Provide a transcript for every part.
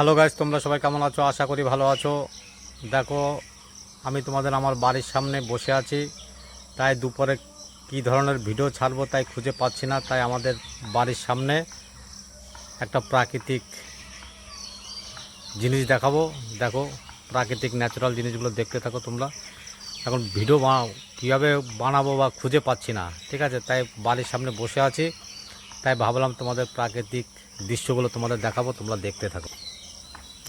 Hello guys তোমরা সবাই কেমন আছো? আশা করি ভালো আছো। দেখো, আমি তোমাদের আমার বাড়ির সামনে বসে আছি। তাই দুপুরে কী ধরনের ভিডিও ছাড়বো তাই খুঁজে পাচ্ছি না। তাই আমাদের বাড়ির সামনে একটা প্রাকৃতিক জিনিস দেখাবো। দেখো, প্রাকৃতিক ন্যাচারাল জিনিসগুলো দেখতে থাকো তোমরা। এখন ভিডিও বানাও। কীভাবে বানাবো বা খুঁজে পাচ্ছি না। ঠিক আছে? তাই বাড়ির সামনে বসে আছি। তাই ভাবলাম তোমাদের প্রাকৃতিক দৃশ্যগুলো তোমাদের দেখাবো, তোমরা দেখতে থাকো।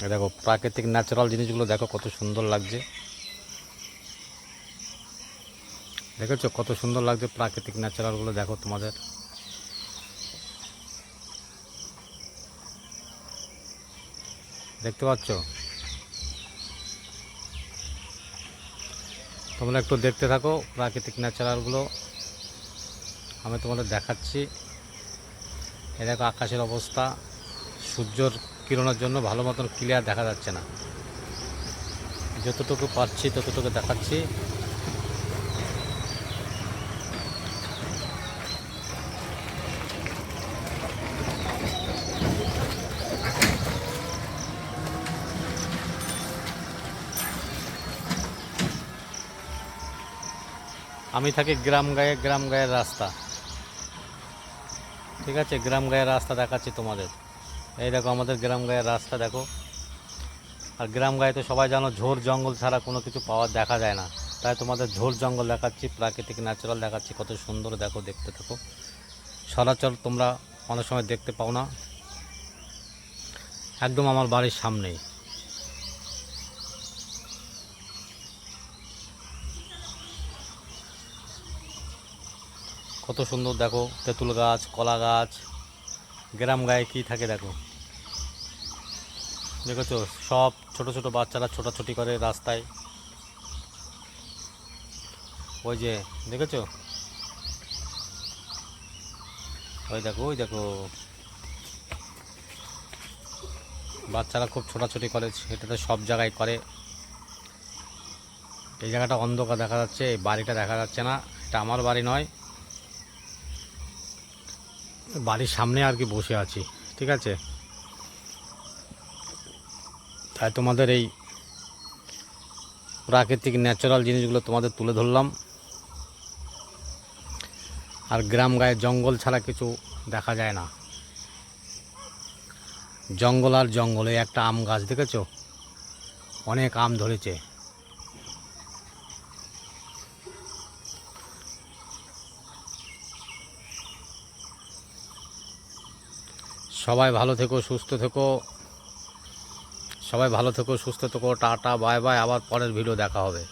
দেখো, প্রাকৃতিক ন্যাচারাল জিনিসগুলো দেখো, কত সুন্দর লাগছে। দেখেছ? কত সুন্দর লাগছে প্রাকৃতিক ন্যাচারালগুলো দেখো তোমাদের। দেখতে পাচ্ছ? তোমরা একটু দেখতে থাকো প্রাকৃতিক ন্যাচারালগুলো আমি তোমাদের দেখাচ্ছি। এ দেখো, আকাশের অবস্থা, সূর্যর কিরণের জন্য ভালো মতন ক্লিয়ার দেখা যাচ্ছে না। যতটুকু পাচ্ছি ততটুকু দেখাচ্ছি। আমি থাকি গ্রাম গায়ে, গ্রাম গায়ের রাস্তা। ঠিক আছে? গ্রাম গায়ের রাস্তা দেখাচ্ছি তোমাদের। এই দেখো আমাদের গ্রাম গায়ের রাস্তা, দেখো। আর গ্রাম গায়ে তো সবাই জানো, ঝোর জঙ্গল ছাড়া কোনো কিছু পাওয়া দেখা যায় না। তাই তোমাদের ঝোর জঙ্গল দেখাচ্ছি, প্রাকৃতিক ন্যাচারাল দেখাচ্ছি, কত সুন্দর দেখো, দেখতে থাকো। সরাচর তোমরা অনেক সময় দেখতে পাও না। একদম আমার বাড়ির সামনেই। কত সুন্দর দেখো, তেঁতুল গাছ, কলা গাছ। গ্রাম গায়ে কী থাকে দেখো। দেখেছ? সব ছোট ছোট বাচ্চারা ছোটাছুটি করে রাস্তায়। ওই যে, দেখেছ? ওই দেখো ওই দেখো। বাচ্চারা খুব ছোটাছুটি করে, সেটাতে সব জায়গায় করে। এই জায়গাটা অন্ধকার দেখা যাচ্ছে, এই বাড়িটা দেখা যাচ্ছে না। এটা আমার বাড়ি নয় বাড়ির সামনে আর কি বসে আছি, ঠিক আছে? তাই তোমাদের এই প্রাকৃতিক ন্যাচারাল জিনিসগুলো তোমাদের তুলে ধরলাম। আর গ্রাম গায়ে জঙ্গল ছাড়া কিছু দেখা যায় না। জঙ্গল আর জঙ্গলে একটা আম গাছ দেখেছ? অনেক আম ধরেছে। সবাই ভালো থেকো, সুস্থ থেকো। সবাই ভালো থেকো, সুস্থ থেকো। টাটা, বাই বাই। আবার পরের ভিডিও দেখা হবে।